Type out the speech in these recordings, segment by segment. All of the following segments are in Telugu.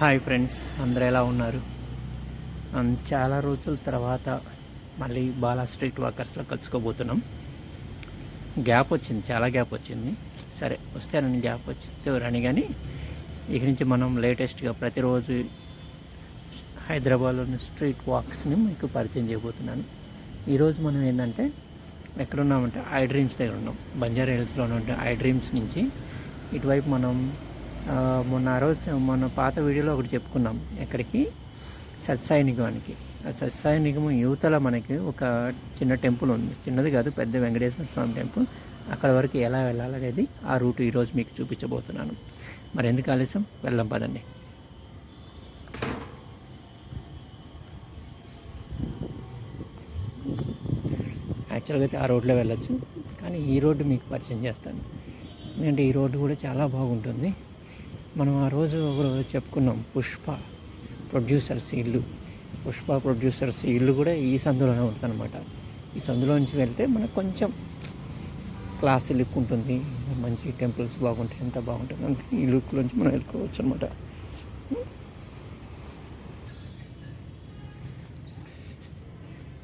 హాయ్ ఫ్రెండ్స్ అందరూ ఎలా ఉన్నారు? చాలా రోజుల తర్వాత మళ్ళీ బాలా స్ట్రీట్ వాకర్స్లో కలుసుకోబోతున్నాం. గ్యాప్ వచ్చింది చాలా గ్యాప్ వచ్చింది. సరే వస్తానని గ్యాప్ వచ్చితే రాని కానీ ఇక నుంచి మనం లేటెస్ట్గా ప్రతిరోజు హైదరాబాద్లోని స్ట్రీట్ వాక్స్ని మీకు పరిచయం చేయబోతున్నాను. ఈరోజు మనం ఏంటంటే ఎక్కడున్నామంటే ఐ డ్రీమ్స్ దగ్గర ఉన్నాం. బంజారా హిల్స్లో ఉంటే ఐ డ్రీమ్స్ నుంచి ఇటువైపు మనం మొన్న ఆ రోజు మొన్న పాత వీడియోలో ఒకటి చెప్పుకున్నాం. ఎక్కడికి? సత్సాయి నిగమానికి. ఆ సత్సాయి నిగమం యువతల మనకి ఒక చిన్న టెంపుల్ ఉంది. చిన్నది కాదు పెద్ద వెంకటేశ్వర స్వామి టెంపుల్. అక్కడ వరకు ఎలా వెళ్ళాలనేది ఆ రూట్ ఈరోజు మీకు చూపించబోతున్నాను. మరి ఎందుకు ఆలస్యం? వెళ్దాం పదండి. యాక్చువల్గా అయితే ఆ రోడ్లో వెళ్ళొచ్చు కానీ ఈ రోడ్డు మీకు పరిచయం చేస్తాను. ఎందుకంటే ఈ రోడ్డు కూడా చాలా బాగుంటుంది. మనం ఆ రోజు ఒకరోజు చెప్పుకున్నాం పుష్ప ప్రొడ్యూసర్స్ ఇల్లు. పుష్ప ప్రొడ్యూసర్స్ ఇల్లు కూడా ఈ సందులోనే ఉంటుందన్నమాట. ఈ సందులో నుంచి వెళ్తే మనకు కొంచెం క్లాస్ లుక్ ఉంటుంది. మంచి టెంపుల్స్ బాగుంటాయి ఎంత బాగుంటుంది అంటే ఈ లుక్ నుంచి మనం వెళ్ళుకోవచ్చు అనమాట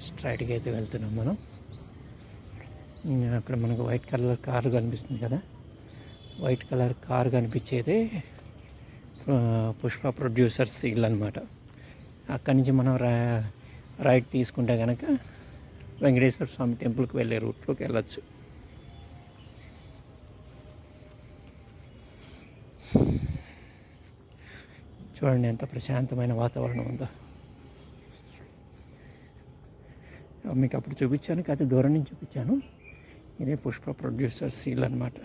స్ట్రైట్గా అయితే వెళ్తున్నాం మనం. అక్కడ మనకు వైట్ కలర్ కారు కనిపిస్తుంది కదా. వైట్ కలర్ కారు కనిపించేదే పుష్ప ప్రొడ్యూసర్స్ ఇల్లు అనమాట అక్కడి నుంచి మనం రా రైట్ తీసుకుంటే కనుక వెంకటేశ్వర స్వామి టెంపుల్కి వెళ్ళే రూట్లోకి వెళ్ళచ్చు. చూడండి ఎంత ప్రశాంతమైన వాతావరణం ఉందో. మీకు అప్పుడు చూపించాను కాదు దూరం నుంచి చూపించాను. ఇదే పుష్ప ప్రొడ్యూసర్స్ ఇల్లు అనమాట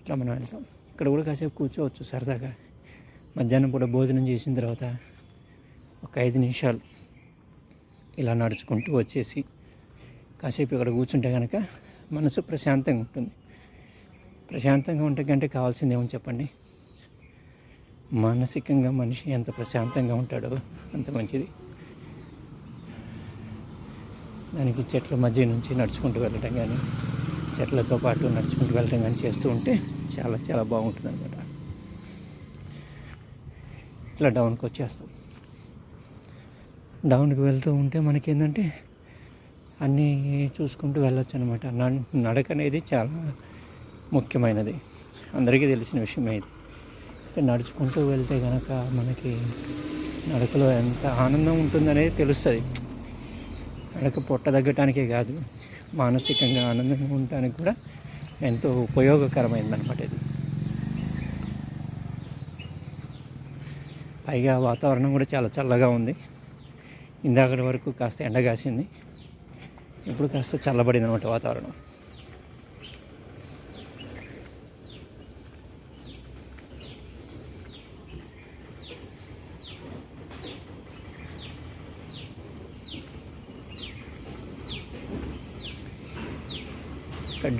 ఇట్లా మనం వెళ్తాం. ఇక్కడ కూడా కాసేపు కూర్చోవచ్చు సరదాగా. మధ్యాహ్నం పూట భోజనం చేసిన తర్వాత ఒక ఐదు నిమిషాలు ఇలా నడుచుకుంటూ వచ్చేసి కాసేపు ఇక్కడ కూర్చుంటే కనుక మనసు ప్రశాంతంగా ఉంటుంది. ప్రశాంతంగా ఉంటే కంటే కావాల్సింది ఏమని చెప్పండి? మానసికంగా మనిషి ఎంత ప్రశాంతంగా ఉంటాడో అంత మంచిది. దానికి చెట్ల మధ్య నుంచి నడుచుకుంటూ వెళ్ళటం కానీ చెట్లతో పాటు నడుచుకుంటూ వెళ్ళటం కానీ చేస్తూ ఉంటే చాలా చాలా బాగుంటుంది అనమాట ఇట్లా డౌన్కి వచ్చేస్తాం. డౌన్కి వెళ్తూ ఉంటే మనకేంటంటే అన్నీ చూసుకుంటూ వెళ్ళొచ్చు అనమాట నడక అనేది చాలా ముఖ్యమైనది. అందరికీ తెలిసిన విషయమే ఇది. నడుచుకుంటూ వెళ్తే కనుక మనకి నడకలో ఎంత ఆనందం ఉంటుందనేది తెలుస్తుంది. నడక పొట్ట తగ్గటానికే కాదు మానసికంగా ఆనందంగా ఉండటానికి కూడా ఎంతో ఉపయోగకరమైందనమాట ఇది. పైగా వాతావరణం కూడా చాలా చల్లగా ఉంది. ఇందాకటి వరకు కాస్త ఎండ కాసింది. ఇప్పుడు కాస్త చల్లబడింది అనమాట వాతావరణం.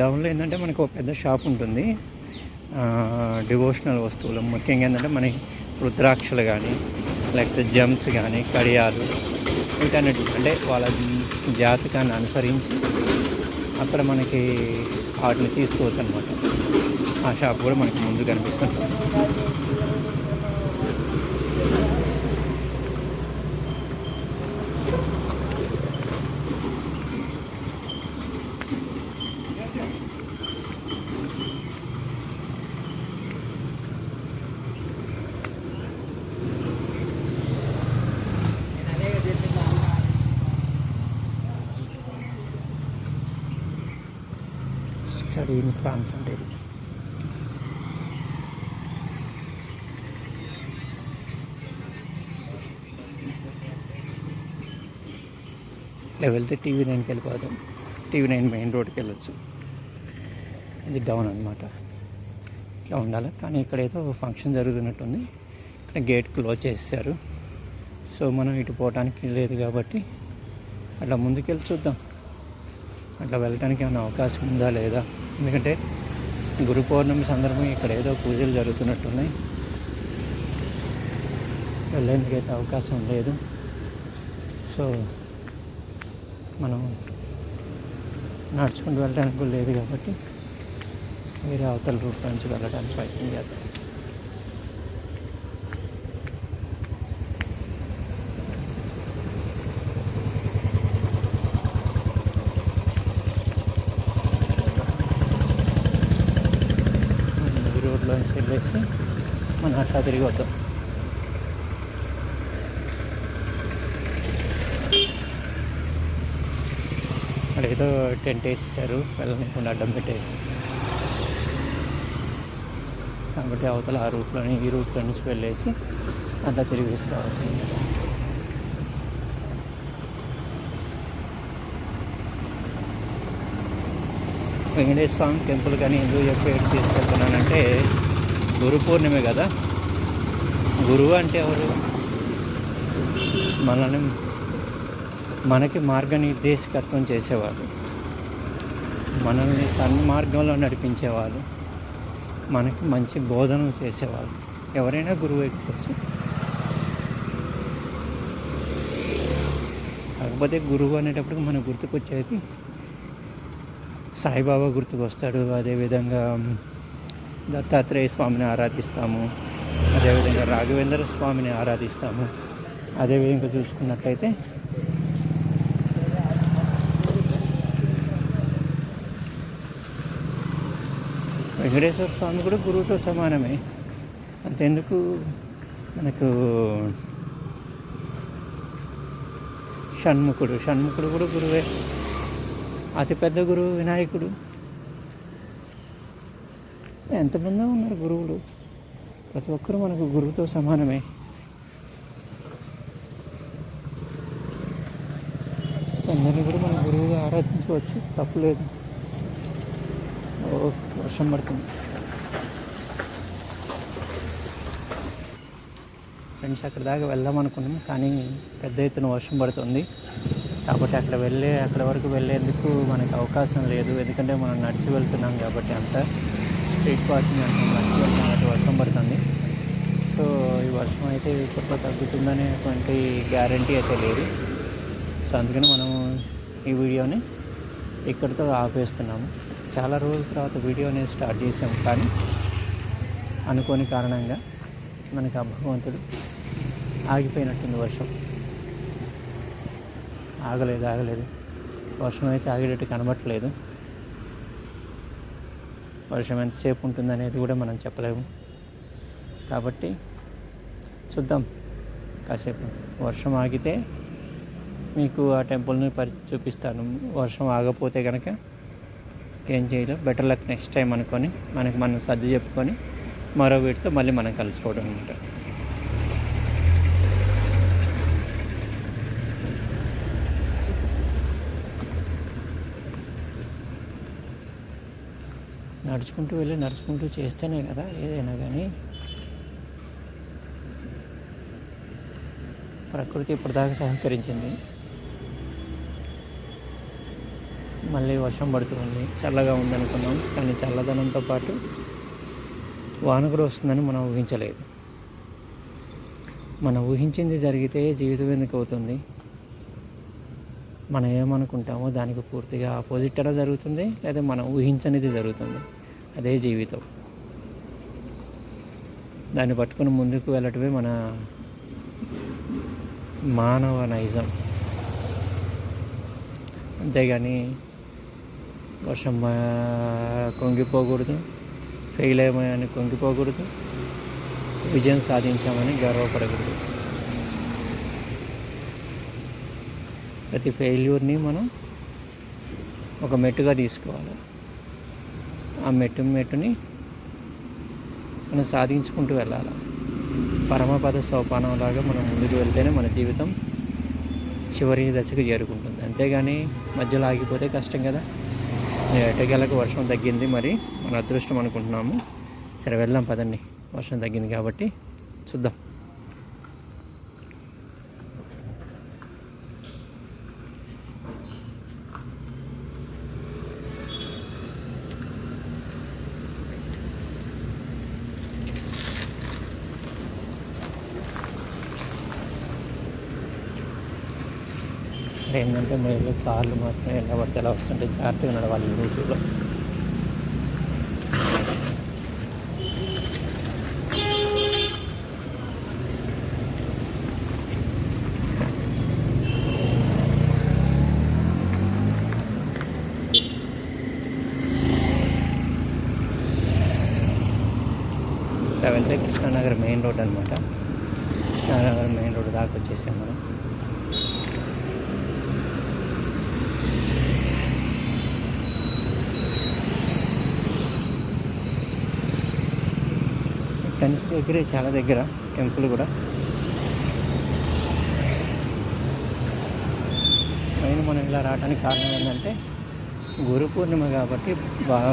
డౌన్లో ఏంటంటే మనకు ఒక పెద్ద షాప్ ఉంటుంది. డివోషనల్ వస్తువులు. ముఖ్యంగా ఏంటంటే మనకి రుద్రాక్షలు కానీ లేకపోతే జమ్స్ కానీ కడియాలు వీటన్నిటి అంటే వాళ్ళ జాతకాన్ని అనుసరించి అక్కడ మనకి వాటిని తీసుకోవచ్చు అనమాట ఆ షాప్ కూడా మనకి ముందు కనిపిస్తుంది. స్టడీ ఇన్ ఫ్రాన్స్ అంటే ఇది ఇలా వెళ్తే టీవీ నైన్కి వెళ్ళిపోదాం. టీవీ నైన్ మెయిన్ రోడ్కి వెళ్ళొచ్చు. ఇది డౌన్ అనమాట ఇట్లా ఉండాలి. కానీ ఇక్కడ ఏదో ఫంక్షన్ జరుగుతున్నట్టుంది. ఇక్కడ గేట్ క్లోజ్ చేశారు సో మనం ఇటు పోవడానికి లేదు కాబట్టి అట్లా ముందుకెళ్ళి చూద్దాం. అట్లా వెళ్ళడానికి ఏమైనా అవకాశం ఉందా లేదా? ఎందుకంటే గురు పౌర్ణమి సందర్భం ఇక్కడ ఏదో పూజలు జరుగుతున్నట్టున్నాయి. వెళ్ళేందుకైతే అవకాశం లేదు. సో మనం నడుచుకుంటూ వెళ్ళడానికి లేదు కాబట్టి వేరే అవతల రూట్ నుంచి వెళ్ళడానికి ప్రయత్నం చేద్దాం. చూసి మనం అట్లా తిరిగి వద్దాం. అక్కడ ఏదో టెంట్ వేసేసారు వెళ్ళకుండా అడ్డం పెట్టేసి. కాబట్టి అవతల ఆ రూట్లోని ఈ రూట్లో నుంచి వెళ్ళేసి అట్లా తిరిగి రావచ్చు. వెంకటేశ్వర స్వామి టెంపుల్ కానీ ఎందుకు చెప్పి తీసుకెళ్తున్నానంటే గురు పూర్ణిమే కదా? గురువు అంటే ఎవరు? మనల్ని మనకి మార్గనిర్దేశకత్వం చేసేవారు మనల్ని సన్మార్గంలో నడిపించేవారు మనకి మంచి బోధన చేసేవాళ్ళు. ఎవరైనా గురువు ఎక్కొచ్చు కాకపోతే గురువు అనేటప్పుడు మనకు గుర్తుకొచ్చేది సాయిబాబా గుర్తుకొస్తాడు. అదేవిధంగా దత్తాత్రేయ స్వామిని ఆరాధిస్తాము. అదేవిధంగా రాఘవేంద్ర స్వామిని ఆరాధిస్తాము అదేవిధంగా చూసుకున్నట్లయితే వెంకటేశ్వర స్వామి కూడా గురువుతో సమానమే. అంతెందుకు మనకు షణ్ముఖుడు. షణ్ముఖుడు కూడా గురువే. అతిపెద్ద గురువు వినాయకుడు. ఎంతమంది ఉన్నారు గురువులు. ప్రతి ఒక్కరూ మనకు గురువుతో సమానమే. అందరినీ కూడా మనం గురువుగా ఆరాధించవచ్చు తప్పులేదు. ఓ వర్షం పడుతుంది. ఫ్రెండ్స్ అక్కడ దాకా వెళ్దాం అనుకున్నాం కానీ పెద్ద ఎత్తున వర్షం పడుతుంది. కాబట్టి అక్కడ వెళ్ళే అక్కడ వరకు వెళ్ళేందుకు మనకు అవకాశం లేదు. ఎందుకంటే మనం నడిచి వెళ్తున్నాం కాబట్టి అంత. స్ట్రీట్ వాకింగ్ అంటున్నాం నడిచి కాబట్టి వర్షం పడుతుంది. సో ఈ వర్షం అయితే ఎప్పటికో తగ్గుతుందనేటువంటి గ్యారంటీ అయితే లేదు. సో అందుకని మనం ఈ వీడియోని ఇక్కడితో ఆపేస్తున్నాము. చాలా రోజుల తర్వాత వీడియో అనేది స్టార్ట్ చేసాము కానీ అనుకోని కారణంగా మనకి ఆ భగవంతుడు ఆగిపోయినట్టుంది వర్షం. ఆగలేదు ఆగలేదు. వర్షం అయితే ఆగేటట్టు కనబట్టలేదు వర్షం ఎంతసేపు ఉంటుందనేది కూడా మనం చెప్పలేము. కాబట్టి చూద్దాం కాసేపు. వర్షం ఆగితే మీకు ఆ టెంపుల్ని పరి చూపిస్తాను. వర్షం ఆగపోతే కనుక ఏం చేయలేం. బెటర్ లక్ నెక్స్ట్ టైం అనుకొని మనకి మనం సర్ది చెప్పుకొని మరో వీటితో మళ్ళీ మనం కలుసుకోవడం అనమాట నడుచుకుంటూ వెళ్ళి నడుచుకుంటూ చేస్తేనే కదా ఏదైనా కానీ. ప్రకృతి ఇప్పటిదాకా సహకరించింది. మళ్ళీ వర్షం పడుతుంది. చల్లగా ఉందనుకున్నాం. కానీ చల్లదనంతో పాటు వాన కూడా వస్తుందని మనం ఊహించలేదు. మనం ఊహించింది జరిగితే జీవితం ఎందుకు అవుతుంది? మనం ఏమనుకుంటామో దానికి పూర్తిగా ఆపోజిట్ అలా జరుగుతుంది లేదా మనం ఊహించనిది జరుగుతుంది. అదే జీవితం. దాన్ని పట్టుకుని ముందుకు వెళ్ళటమే మన మానవ నైజం. అంతేగాని వర్షం కొంగిపోకూడదు ఫెయిల్ అయ్యామని కొంగిపోకూడదు విజయం సాధించామని గర్వపడకూడదు. ప్రతి ఫెయిల్యూర్ని మనం ఒక మెట్టుగా తీసుకోవాలి. ఆ మెట్టు మెట్టుని మనం సాధించుకుంటూ వెళ్ళాలి? పరమపద సోపానంలాగా మనం ముందుకు వెళ్తేనే మన జీవితం చివరి దశకు చేరుకుంటుంది. అంతేగాని మధ్యలో ఆగిపోతే కష్టం కదా? ఎటకెళ్ళకు వర్షం తగ్గింది మరి మన అదృష్టం అనుకుంటున్నాము. సరే వెళ్దాం పదండి. వర్షం తగ్గింది కాబట్టి చూద్దాం. ఇక్కడ మేలు కార్లు మాత్రం ఎలా ఎలా వస్తుంటే జాగ్రత్తగా నడవాలి ఈ రోజుల్లో. ఏంటంటే కృష్ణానగర్ మెయిన్ రోడ్ అనమాట కృష్ణానగర్ మెయిన్ రోడ్ దాకా వచ్చేసాం మనం. ఇక్కడి దగ్గరే చాలా దగ్గర టెంపుల్ కూడా. పైన మనం ఇలా రావడానికి కారణం ఏంటంటే గురు పూర్ణిమ కాబట్టి బాగా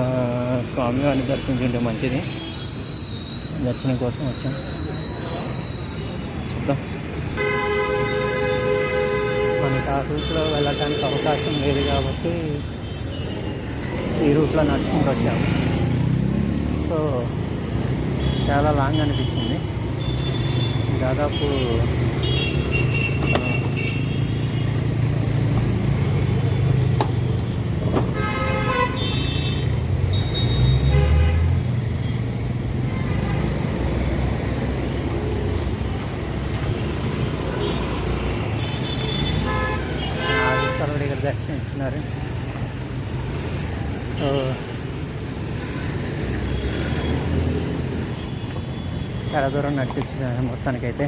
స్వామివారిని దర్శించుంటే మంచిది. దర్శనం కోసం వచ్చాం. చూద్దాం. మనకి ఆ రూట్లో వెళ్ళడానికి అవకాశం లేదు కాబట్టి ఈ రూట్లో నడుచుకుంటూ వచ్చాము సో చాలా లాంగ్ అనిపించింది. దాదాపు ఆ, దగ్గర చాలా దూరం నడిచి వచ్చేసాను మొత్తానికైతే.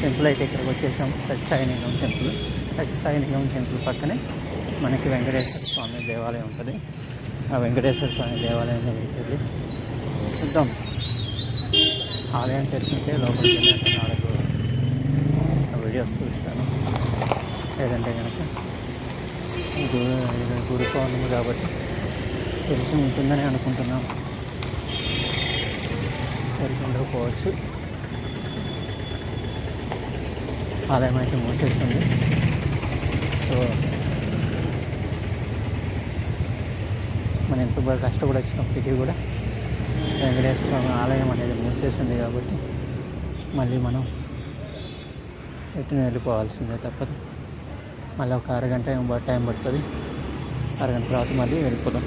టెంపుల్ అయితే ఇక్కడికి వచ్చేసాం సత్యసాయినిగం టెంపుల్ సత్యసాయినిగం టెంపుల్ పక్కనే మనకి వెంకటేశ్వర స్వామి దేవాలయం ఉంటుంది. ఆ వెంకటేశ్వర స్వామి దేవాలయం దగ్గరికి వెళ్ళి చూద్దాం. ఆలయం తెరిచింటే లోపలికి వెళ్ళాక నాలుగు వీడియోస్ చూస్తాను. లేదంటే కనుక గురు గురు పౌర్ణమి కాబట్టి తెలిసి ఉంటుందని అనుకుంటున్నాను. తెలిసి ఉండకపోవచ్చు. ఆలయం అయితే మూసేస్తుంది. సో మనం ఎంత బాగా కష్టపడి వచ్చినప్పటికీ కూడా. వెంకటేశ్వర స్వామి ఆలయం అనేది మూసేసింది కాబట్టి మళ్ళీ మనం ఎటు వెళ్ళిపోవాల్సిందే తప్పదు. మళ్ళీ ఒక అరగంట టైం పడుతుంది. అరగంట తర్వాత మళ్ళీ వెళ్ళిపోదాం.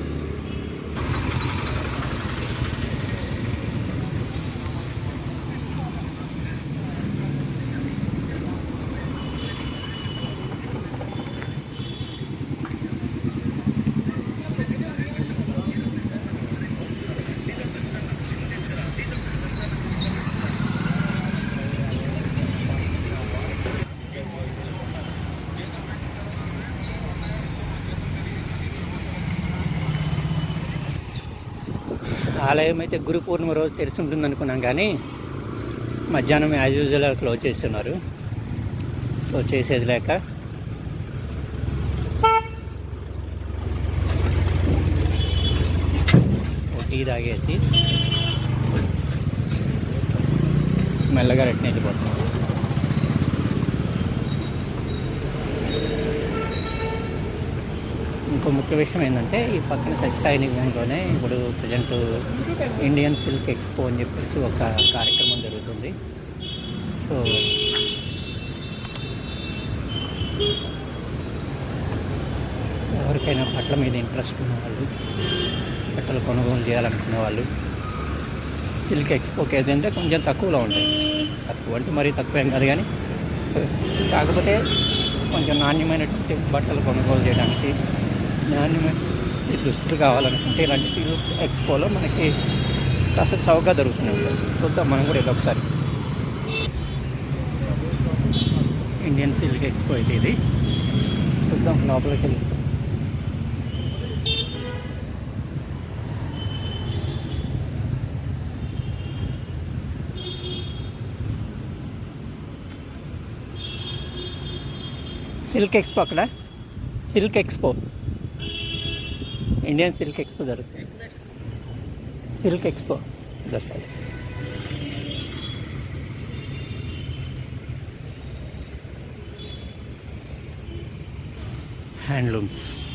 ఆలయం అయితే గురు పూర్ణిమ రోజు తెరిచి ఉంటుంది అనుకున్నాం కానీ మధ్యాహ్నం యాజ్ యూజువల్ క్లోజ్ చేస్తున్నారు. సో చేసేది లేక టీ తాగేసి మెల్లగా రెట్టిన వెళ్ళిపోతున్నాం. ఇంకో ముఖ్య విషయం ఏంటంటే ఈ పక్కన సత్యసాయి నిలయంలోనే ఇప్పుడు ప్రజెంట్ ఇండియన్ సిల్క్ ఎక్స్పో అని చెప్పేసి ఒక కార్యక్రమం జరుగుతుంది. సో ఎవరికైనా బట్టల మీద ఇంట్రెస్ట్ ఉన్న వాళ్ళు బట్టలు కొనుగోలు చేయాలనుకునే వాళ్ళు సిల్క్ ఎక్స్పోకి ఏదంటే కొంచెం తక్కువలో ఉంటాయి. తక్కువ అంటే మరీ తక్కువ ఏం కాదు కానీ కాకపోతే కొంచెం నాణ్యమైనటువంటి బట్టలు కొనుగోలు చేయడానికి నాణ్యమైన దుస్తులు కావాలనుకుంటే ఇలాంటి సిల్క్ ఎక్స్పోలో మనకి కాస్త చౌకగా దొరుకుతున్నాయి. చూద్దాం మనం కూడా ఇది ఒకసారి. ఇండియన్ సిల్క్ ఎక్స్పో అయితే ఇది. చూద్దాం లోపలికి వెళ్ళి. సిల్క్ ఎక్స్పో అక్కడ. Silk expo. Indian silk expo జరుగుతుంది. Silk expo. దసరా హ్యాండ్లూమ్స్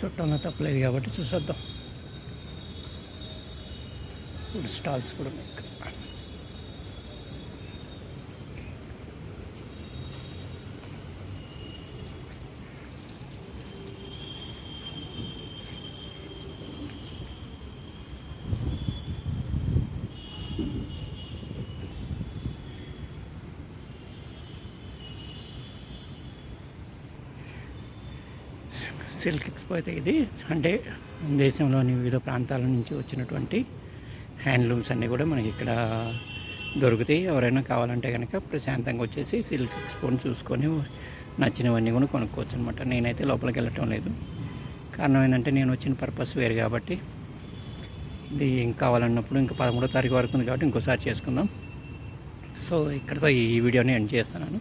చుట్టంగా తప్పలేదు కాబట్టి చూసేద్దాం. ఫుడ్ స్టాల్స్ కూడా ఉన్నాయి ఇక్కడ. సిల్క్ ఎక్స్పో అయితే ఇది. అంటే దేశంలోని వివిధ ప్రాంతాల నుంచి వచ్చినటువంటి హ్యాండ్లూమ్స్ అన్నీ కూడా మనకి ఇక్కడ దొరుకుతాయి. ఎవరైనా కావాలంటే కనుక ప్రశాంతంగా వచ్చేసి సిల్క్ ఎక్స్పోని చూసుకొని నచ్చినవన్నీ కూడా కొనుక్కోవచ్చు అనమాట నేనైతే లోపలికి వెళ్ళటం లేదు. కారణం ఏంటంటే నేను వచ్చిన పర్పస్ వేరు కాబట్టి ఇది ఏం కావాలన్నప్పుడు ఇంకా పదమూడో తారీఖు వరకు ఉంది కాబట్టి ఇంకోసారి చేసుకుందాం. సో ఇక్కడతో ఈ వీడియోని ఎండ్ చేస్తున్నాను.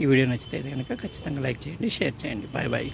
ఈ వీడియో నచ్చితే కనుక ఖచ్చితంగా లైక్ చేయండి షేర్ చేయండి. Bye bye.